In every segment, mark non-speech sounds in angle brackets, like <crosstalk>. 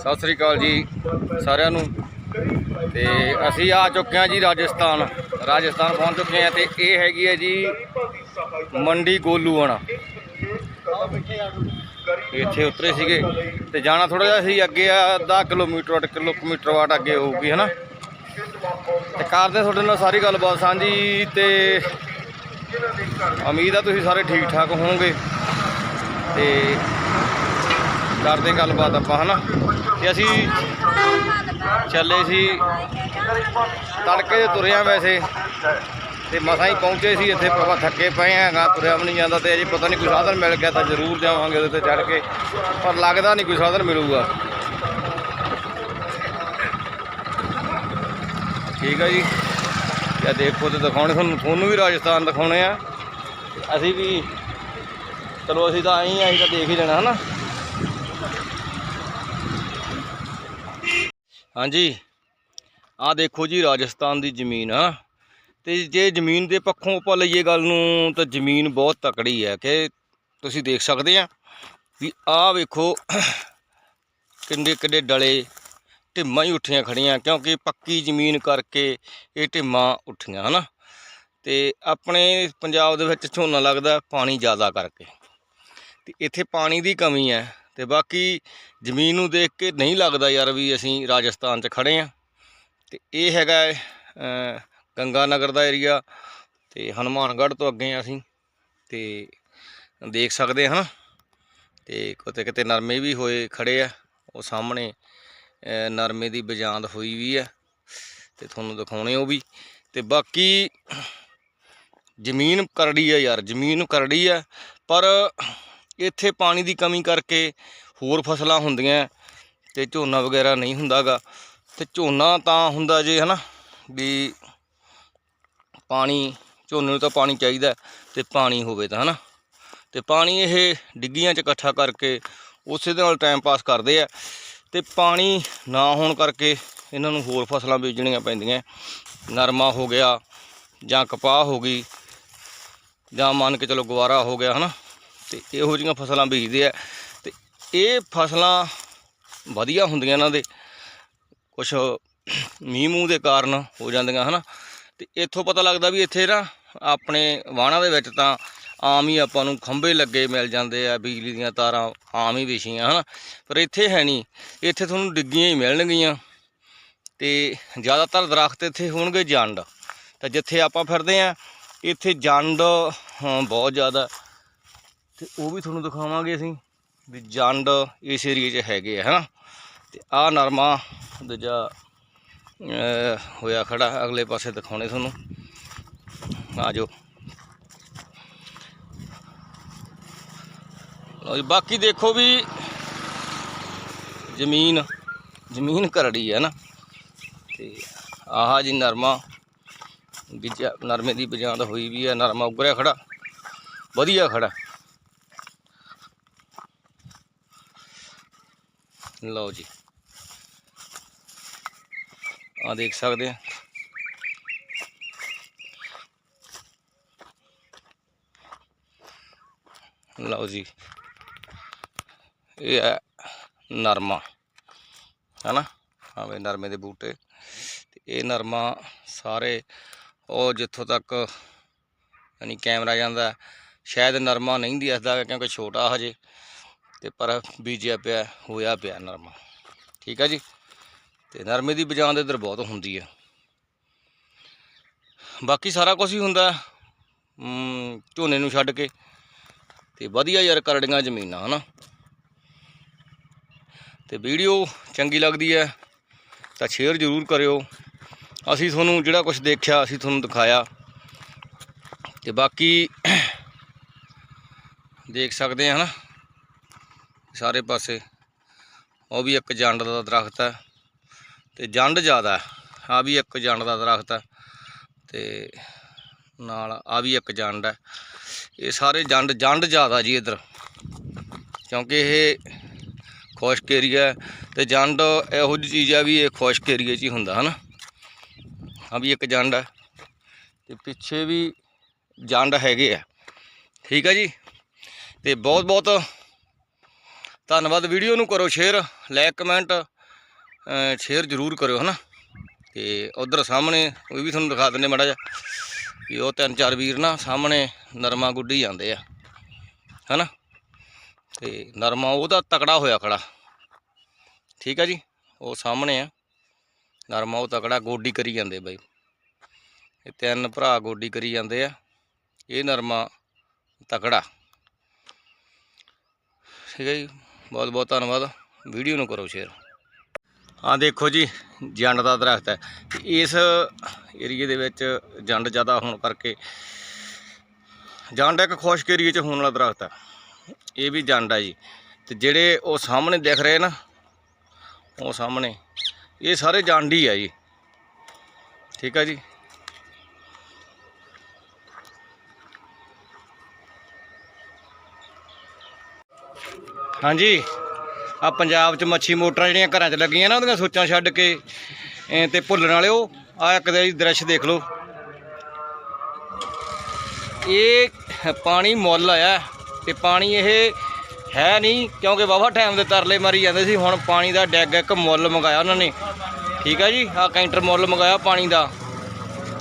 ਸਤਿ ਸ੍ਰੀ ਅਕਾਲ ਜੀ ਸਾਰਿਆਂ ਨੂੰ। ਤੇ ਅਸੀਂ ਆ ਚੁੱਕੇ ਹਾਂ ਜੀ ਰਾਜਸਥਾਨ। ਰਾਜਸਥਾਨ ਪਹੁੰਚ ਚੁੱਕੇ ਹਾਂ ਤੇ ਇਹ ਹੈਗੀ ਹੈ ਜੀ ਮੰਡੀ ਗੋਲੂਆਣਾ। ਇੱਥੇ ਉਤਰੇ ਸੀਗੇ ਤੇ ਜਾਣਾ ਥੋੜਾ ਜਿਹਾ ਸੀ, ਅੱਗੇ ਆ ਅੱਧਾ ਕਿਲੋਮੀਟਰ, ਅੱਠ ਕਿਲੋਮੀਟਰ ਵਾਟ ਅੱਗੇ ਹੋਊਗੀ, ਹਨਾ? ਤੇ ਕਰਦੇ ਤੁਹਾਡੇ ਨਾਲ ਸਾਰੀ ਗੱਲਬਾਤ ਸਾਂਝੀ ਤੇ ਉਮੀਦ ਆ ਤੁਸੀਂ ਸਾਰੇ ਠੀਕ ਠਾਕ ਹੋਵੋਗੇ। ਤੇ ਕਰਦੇ ਗੱਲਬਾਤ ਆਪਾਂ, ਹਨਾ? ਤੇ ਅਸੀਂ ਚੱਲੇ ਸੀ, ਤੜਕੇ ਤੁਰਿਆ ਵੈਸੇ। ਤੇ ਮਸਾਂ ਹੀ ਪਹੁੰਚੇ ਸੀ, ਇੱਥੇ ਪਵਾ ਥੱਕੇ ਪਏ ਹੈਗਾ ਤੁਰਿਆ ਵੀ ਨਹੀਂ ਜਾਂਦਾ ਤੇ ਅਜੇ ਪਤਾ ਨਹੀਂ ਕੋਈ ਸਾਧਨ ਮਿਲ ਗਿਆ ਤਾਂ ਜ਼ਰੂਰ ਜਾਵਾਂਗੇ ਉਹਦੇ ਤੇ ਚੜ ਕੇ। ਪਰ ਲੱਗਦਾ ਨਹੀਂ ਕੋਈ ਸਾਧਨ ਮਿਲੂਗਾ। ਠੀਕ ਹੈ ਜੀ। ਇਹ ਦੇਖੋ ਤੇ ਦਿਖਾਉਣੇ, ਤੁਹਾਨੂੰ ਤੁਹਾਨੂੰ ਵੀ ਰਾਜਸਥਾਨ ਦਿਖਾਉਣੇ ਆ। ਅਸੀਂ ਵੀ, ਚਲੋ ਅਸੀਂ ਤਾਂ ਆਏ ਹੀ ਆ ਅਸੀਂ ਤਾਂ ਦੇਖ ਹੀ ਲੈਣਾ, ਹਨਾ? ਹਾਂਜੀ। ਆ ਦੇਖੋ ਜੀ, ਰਾਜਸਥਾਨ ਦੀ ਜ਼ਮੀਨ ਆ। ਤੇ ਜੇ ਜ਼ਮੀਨ ਦੇ ਪੱਖੋਂ ਆਪਾਂ ਲਈਏ ਗੱਲ ਨੂੰ, ਤਾਂ ਜ਼ਮੀਨ ਬਹੁਤ ਤਕੜੀ ਹੈ ਕਿ ਤੁਸੀਂ ਦੇਖ ਸਕਦੇ ਆ ਵੀ ਆਹ ਵੇਖੋ, ਕਿੰਨੇ ਕਿੰਨੇ ਡਲੇ ਢਿੰਮਾਂ ਹੀ ਉੱਠੀਆਂ ਖੜੀਆਂ, ਕਿਉਂਕਿ ਪੱਕੀ ਜ਼ਮੀਨ ਕਰਕੇ ਇਹ ਢਿੰਮਾਂ ਉੱਠੀਆਂ, ਹਨਾ। ਤੇ ਆਪਣੇ ਪੰਜਾਬ ਦੇ ਵਿੱਚ ਝੋਨਾ ਲੱਗਦਾ ਪਾਣੀ ਜ਼ਿਆਦਾ ਕਰਕੇ। ਤੇ ਇੱਥੇ ਪਾਣੀ ਦੀ ਕਮੀ ਹੈ ਤੇ ਬਾਕੀ ਜ਼ਮੀਨ ਨੂੰ ਦੇਖ ਕੇ ਨਹੀਂ ਲੱਗਦਾ ਯਾਰ ਵੀ ਅਸੀਂ ਰਾਜਸਥਾਨ 'ਚ ਖੜੇ ਆ। ਤੇ ਇਹ ਹੈਗਾ ਗੰਗਾ ਨਗਰ ਦਾ ਏਰੀਆ ਤੇ ਹਨੂਮਾਨਗੜ੍ਹ ਤੋਂ ਅੱਗੇ ਆ ਅਸੀਂ। ਤੇ ਦੇਖ ਸਕਦੇ ਹਾਂ, ਤੇ ਕਿਤੇ ਕਿਤੇ ਨਰਮੇ ਵੀ ਹੋਏ ਖੜੇ ਆ। ਉਹ ਸਾਹਮਣੇ ਨਰਮੇ ਦੀ ਬਜਾਂਦ ਹੋਈ ਵੀ ਆ। ਤੇ ਤੁਹਾਨੂੰ ਦਿਖਾਉਣੇ ਉਹ ਵੀ। ਤੇ ਬਾਕੀ ਜ਼ਮੀਨ ਕਰੜੀ ਆ ਯਾਰ, ਜ਼ਮੀਨ ਕਰੜੀ ਆ। ਪਰ ਇੱਥੇ ਪਾਣੀ ਦੀ ਕਮੀ ਕਰਕੇ ਹੋਰ ਫਸਲਾਂ ਹੁੰਦੀਆਂ ਤੇ ਝੋਨਾ ਵਗੈਰਾ ਨਹੀਂ ਹੁੰਦਾਗਾ। ਤੇ ਝੋਨਾ ਤਾਂ ਹੁੰਦਾ ਜੇ ਹਨਾ ਵੀ ਪਾਣੀ, ਝੋਨੇ ਨੂੰ ਤਾਂ ਪਾਣੀ ਚਾਹੀਦਾ ਤੇ ਪਾਣੀ ਹੋਵੇ ਤਾਂ ਹਨਾ। ਤੇ ਪਾਣੀ ਇਹ ਡਿੱਗੀਆਂ 'ਚ ਇਕੱਠਾ ਕਰਕੇ ਉਸੇ ਦੇ ਨਾਲ ਟਾਈਮ ਪਾਸ ਕਰਦੇ ਆ ਤੇ ਪਾਣੀ ਨਾ ਹੋਣ ਕਰਕੇ ਇਹਨਾਂ ਨੂੰ ਹੋਰ ਫਸਲਾਂ ਬੀਜਣੀਆਂ ਪੈਂਦੀਆਂ। ਨਰਮਾ ਹੋ ਗਿਆ ਜਾਂ ਕਪਾਹ ਹੋ ਗਈ ਜਾਂ ਮੰਨ ਕੇ ਚਲੋ ਗਵਾਰਾ ਹੋ ਗਿਆ ਹਨਾ। ਤੇ ਇਹੋ ਜਿਹੀਆਂ ਫਸਲਾਂ ਬੀਜਦੇ ਆ। ਤੇ ਇਹ ਫਸਲਾਂ ਵਧੀਆ ਹੁੰਦੀਆਂ ਇਹਨਾਂ ਦੇ। ਕੁਛ ਮੀਂਹ ਮੂੰਹ ਦੇ ਕਾਰਨ ਹੋ ਜਾਂਦੀਆਂ, ਹਨਾ। ਤੇ ਇੱਥੋਂ ਪਤਾ ਲੱਗਦਾ ਵੀ ਇੱਥੇ ਨਾ ਆਪਣੇ ਵਾਹਣਾਂ ਦੇ ਵਿੱਚ ਤਾਂ ਆਮ ਹੀ ਆਪਾਂ ਨੂੰ ਖੰਭੇ ਲੱਗੇ ਮਿਲ ਜਾਂਦੇ ਆ, ਬਿਜਲੀ ਦੀਆਂ ਤਾਰਾਂ ਆਮ ਹੀ ਵਿਛੀਆਂ, ਹਨਾ। ਪਰ ਇੱਥੇ ਹੈ ਨਹੀਂ। ਇੱਥੇ ਤੁਹਾਨੂੰ ਡਿੱਗੀਆਂ ਹੀ ਮਿਲਣਗੀਆਂ। ਤੇ ਜ਼ਿਆਦਾਤਰ ਦਰਖਤ ਇੱਥੇ ਹੋਣਗੇ ਜੰਡ। ਤਾਂ ਜਿੱਥੇ ਆਪਾਂ ਫਿਰਦੇ ਆ, ਇੱਥੇ ਜੰਡ ਬਹੁਤ ਜ਼ਿਆਦਾ ਤੇ ਉਹ ਵੀ ਤੁਹਾਨੂੰ ਦਿਖਾਵਾਂਗੇ ਅਸੀਂ ਵੀ ਜੰਡ ਇਸ ਏਰੀਏ 'ਚ ਹੈਗੇ ਆ, ਹਨਾ? ਤੇ ਆਹ ਨਰਮਾ ਦੂਜਾ ਹੋਇਆ ਖੜਾ, ਅਗਲੇ ਪਾਸੇ ਦਿਖਾਉਣੇ ਤੁਹਾਨੂੰ। ਆ ਜਾਓ ਬਾਕੀ ਦੇਖੋ ਵੀ ਜ਼ਮੀਨ ਜ਼ਮੀਨ ਕਰੜੀ ਹੈ ਨਾ ਤੇ ਆਹ ਜੀ ਨਰਮਾ ਬੀਜਾ ਨਰਮੇ ਦੀ ਬਜਾਂਦ ਹੋਈ ਵੀ ਹੈ ਨਰਮਾ ਉੱਗਰਿਆ ਖੜਾ। ਵਧੀਆ ਖੜਾ। ਲਓ ਜੀ। ਆ ਦੇਖ ਸਕਦੇ ਆ। ਲਓ ਜੀ। ਇਹ ਹੈ ਨਰਮਾ, ਹਨਾ? ਆਵੇ ਨਰਮੇ ਦੇ ਬੂਟੇ। ਤੇ ਇਹ ਨਰਮਾ ਸਾਰੇ ਉਹ ਜਿੱਥੋਂ ਤੱਕ ਯਾਨੀ ਕੈਮਰਾ ਜਾਂਦਾ, ਸ਼ਾਇਦ ਨਰਮਾ ਨਹੀਂ ਦਿਸਦਾ ਕਿਉਂਕਿ ਛੋਟਾ ਹਜੇ। ਤੇ ਪਰ ਬੀਜਿਆ ਪਿਆ, ਹੋਇਆ ਪਿਆ ਨਰਮਾ। ਠੀਕ ਹੈ ਜੀ? ਤੇ ਨਰਮੇ ਦੀ ਬਜਾਂਦ ਇੱਧਰ ਬਹੁਤ ਹੁੰਦੀ ਆ। ਬਾਕੀ ਸਾਰਾ ਕੁਝ ਹੀ ਹੁੰਦਾ ਝੋਨੇ ਨੂੰ ਛੱਡ ਕੇ। ਤੇ ਵਧੀਆ ਯਾਰ ਕਰੜੀਆਂ ਜ਼ਮੀਨਾਂ, ਹਨਾ? ਤੇ ਵੀਡੀਓ ਚੰਗੀ ਲੱਗਦੀ ਹੈ ਤਾਂ ਸ਼ੇਅਰ ਜ਼ਰੂਰ ਕਰਿਓ। ਅਸੀਂ ਤੁਹਾਨੂੰ ਜਿਹੜਾ ਕੁਝ ਦੇਖਿਆ, ਅਸੀਂ ਤੁਹਾਨੂੰ ਦਿਖਾਇਆ। ਤੇ ਬਾਕੀ ਦੇਖ ਸਕਦੇ ਆ, ਹਨਾ? ਸਾਰੇ ਪਾਸੇ। ਉਹ ਵੀ ਇੱਕ ਜੰਡ ਦਾ ਦਰਖਤ ਹੈ ਤੇ ਜੰਡ ਜ਼ਿਆਦਾ ਆ ਵੀ ਇੱਕ ਜੰਡ ਦਾ ਦਰਖਤ ਹੈ ਤੇ ਨਾਲ ਆ ਵੀ ਇੱਕ ਜੰਡ ਹੈ। ਇਹ ਸਾਰੇ ਜੰਡ ਜੰਡ ਜ਼ਿਆਦਾ ਜੀ ਇੱਧਰ। ਕਿਉਂਕਿ ਇਹ ਖੁਸ਼ਕ ਏਰੀਆ ਹੈ ਤੇ ਜੰਡ ਇਹੋ ਜਿਹੀ ਚੀਜ਼ ਆ ਵੀ ਇਹ ਖੁਸ਼ਕ ਏਰੀਏ 'ਚ ਹੀ ਹੁੰਦਾ, ਹਨਾ? ਆ ਵੀ ਇੱਕ ਜੰਡ ਹੈ ਤੇ ਪਿੱਛੇ ਵੀ ਜੰਡ ਹੈਗੇ ਆ। ਠੀਕ ਹੈ ਜੀ? ਤੇ ਬਹੁਤ ਬਹੁਤ ਧੰਨਵਾਦ ਵੀਡੀਓ ਨੂੰ ਕਰੋ ਸ਼ੇਅਰ ਲਾਈਕ ਕਮੈਂਟ ਸ਼ੇਅਰ ਜ਼ਰੂਰ ਕਰਿਓ, ਹਨਾ? ਤੇ ਉਧਰ ਸਾਹਮਣੇ ਉਹ ਵੀ ਤੁਹਾਨੂੰ ਦਿਖਾ ਦਿੰਦੇ ਮਾੜਾ ਜਿਹਾ ਵੀ ਉਹ ਤਿੰਨ ਚਾਰ ਵੀਰ ਨਾ ਸਾਹਮਣੇ ਨਰਮਾ ਗੁੱਡੀ ਜਾਂਦੇ ਆ, ਹਨਾ? ਤੇ ਨਰਮਾ ਉਹਦਾ ਤਕੜਾ ਹੋਇਆ ਖੜਾ, ਠੀਕ ਆ ਜੀ? ਉਹ ਸਾਹਮਣੇ ਆ, ਨਰਮਾ ਉਹ ਤਕੜਾ ਗੋਡੀ ਕਰੀ ਜਾਂਦੇ ਬਾਈ। ਇਹ ਤਿੰਨ ਭਰਾ ਗੋਡੀ ਕਰੀ ਜਾਂਦੇ ਆ, ਇਹ ਨਰਮਾ ਤਕੜਾ, ਠੀਕ ਹੈ ਜੀ? ਬਹੁਤ ਬਹੁਤ ਧੰਨਵਾਦ। ਵੀਡੀਓ ਨੂੰ ਕਰੋ ਸ਼ੇਅਰ ਹਾਂ ਦੇਖੋ ਜੀ, ਜੰਡ ਦਾ ਦਰਖਤ ਹੈ। ਇਸ ਏਰੀਏ ਦੇ ਵਿੱਚ ਜੰਡ ਜ਼ਿਆਦਾ ਹੋਣ ਕਰਕੇ ਜੰਡ ਇੱਕ ਖੁਸ਼ਕ ਏਰੀਏ 'ਚ ਹੋਣ ਵਾਲਾ ਦਰਖਤ ਹੈ। ਇਹ ਵੀ ਜੰਡ ਹੈ ਜੀ। ਤੇ ਜਿਹੜੇ ਉਹ ਸਾਹਮਣੇ ਦਿਖ ਰਹੇ ਨਾ, ਉਹ ਸਾਹਮਣੇ, ਇਹ ਸਾਰੇ ਜੰਡ ਹੀ ਆ ਜੀ। ਠੀਕ ਆ ਜੀ? ਹਾਂਜੀ। ਆ ਪੰਜਾਬ 'ਚ ਮੱਛੀ ਮੋਟਰਾਂ ਜਿਹੜੀਆਂ ਘਰਾਂ 'ਚ ਲੱਗੀਆਂ ਨਾ, ਉਹਦੀਆਂ ਸੋਚਾਂ ਛੱਡ ਕੇ ਐਂ ਤੇ ਭੁੱਲਣ ਵਾਲਿਓ ਆ ਇੱਕ ਦੇ ਦ੍ਰਿਸ਼ ਦੇਖ ਲਓ। ਇਹ ਪਾਣੀ ਮੁੱਲ ਆਇਆ ਤੇ ਪਾਣੀ ਇਹ ਹੈ ਨਹੀਂ, ਕਿਉਂਕਿ ਵਾਵਾ ਟਾਈਮ ਦੇ ਤਰਲੇ ਮਾਰੀ ਜਾਂਦੇ ਸੀ, ਹੁਣ ਪਾਣੀ ਦਾ ਡੈਗ ਇੱਕ ਮੁੱਲ ਮੰਗਾਇਆ ਉਹਨਾਂ ਨੇ। ਠੀਕ ਹੈ ਜੀ ਆ ਕੈਂਟਰ ਮੁੱਲ ਮੰਗਾਇਆ ਪਾਣੀ ਦਾ।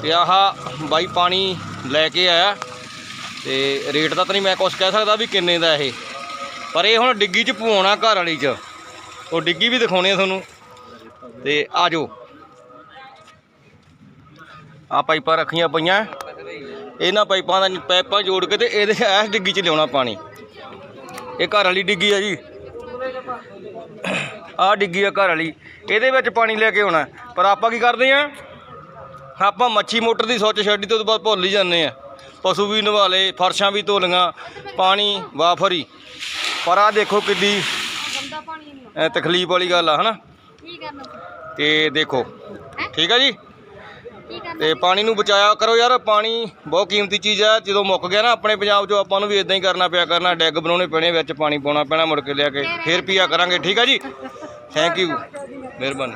ਤੇ ਆਹ ਬਾਈ ਪਾਣੀ ਲੈ ਕੇ ਆਇਆ, ਤੇ ਰੇਟ ਦਾ ਤਾਂ ਨਹੀਂ ਮੈਂ ਕੁਝ ਕਹਿ ਸਕਦਾ ਵੀ ਕਿੰਨੇ ਦਾ ਇਹ। ਪਰ ਇਹ ਹੁਣ ਡਿੱਗੀ ਚ ਪਵਾਉਣਾ ਘਰ ਵਾਲੀ ਚ। ਉਹ ਡਿੱਗੀ ਵੀ ਦਿਖਾਉਣੀ ਆ ਤੁਹਾਨੂੰ। ਤੇ ਆ ਜਾਓ। ਆ ਪਾਈਪਾਂ ਰੱਖੀਆਂ ਪਈਆਂ। ਇਹਨਾਂ ਪਾਈਪਾਂ ਦਾ ਪਾਈਪਾਂ ਜੋੜ ਕੇ ਤੇ ਇਹਦੇ ਐਸ ਡਿੱਗੀ ਚ ਲਿਆਉਣਾ ਪਾਣੀ। ਇਹ ਘਰ ਵਾਲੀ ਡਿੱਗੀ ਆ ਜੀ। ਆ ਡਿੱਗੀ ਆ ਘਰ ਵਾਲੀ। ਇਹਦੇ ਵਿੱਚ ਪਾਣੀ ਲੈ ਕੇ ਆਉਣਾ। ਪਰ ਆਪਾਂ ਕੀ ਕਰਦੇ ਆ? ਆਪਾਂ ਮੱਛੀ ਮੋਟਰ ਦੀ ਸੋਚ ਛੱਡੀ ਤੋਂ ਬਾਅਦ ਭੁੱਲ ਹੀ ਜਾਂਦੇ ਆ। ਪਸ਼ੂ ਵੀ ਨਵਾ ਲਏ ਫਰਸ਼ਾਂ ਵੀ ਧੋ ਲਈਆਂ ਪਾਣੀ ਵਾਫਰੀ। ਪਰ ਆ ਦੇਖੋ ਕਿੱਡੀ ਗੰਦਾ ਪਾਣੀ ਨਹੀਂ ਅਹ, ਤਕਲੀਫ ਵਾਲੀ ਗੱਲ ਆ ਹਨਾ? ਕੀ ਕਰਨਾ ਸੀ? ਤੇ ਦੇਖੋ? ਠੀਕ ਆ ਜੀ? ਕੀ ਕਰਨਾ ਤੇ ਪਾਣੀ ਨੂੰ ਬਚਾਇਆ ਕਰੋ ਯਾਰ ਪਾਣੀ ਬਹੁਤ ਕੀਮਤੀ ਚੀਜ਼ ਆ ਜਦੋਂ ਮੁੱਕ ਗਿਆ ਨਾ ਆਪਣੇ ਪੰਜਾਬ 'ਚੋਂ ਆਪਾਂ ਨੂੰ ਵੀ ਇਦਾਂ ਹੀ ਕਰਨਾ ਪਿਆ ਕਰਨਾ ਡੈਗ ਬਣਾਉਣੇ ਪੈਣੇ ਵਿੱਚ ਪਾਣੀ ਪਾਉਣਾ ਪੈਣਾ ਮੁੜ ਕੇ ਲਿਆ ਕੇ ਫੇਰ ਪੀਆ ਕਰਾਂਗੇ ਠੀਕ ਆ ਜੀ? <laughs> ਥੈਂਕ ਯੂ ਮਿਹਰਬਾਨੀ।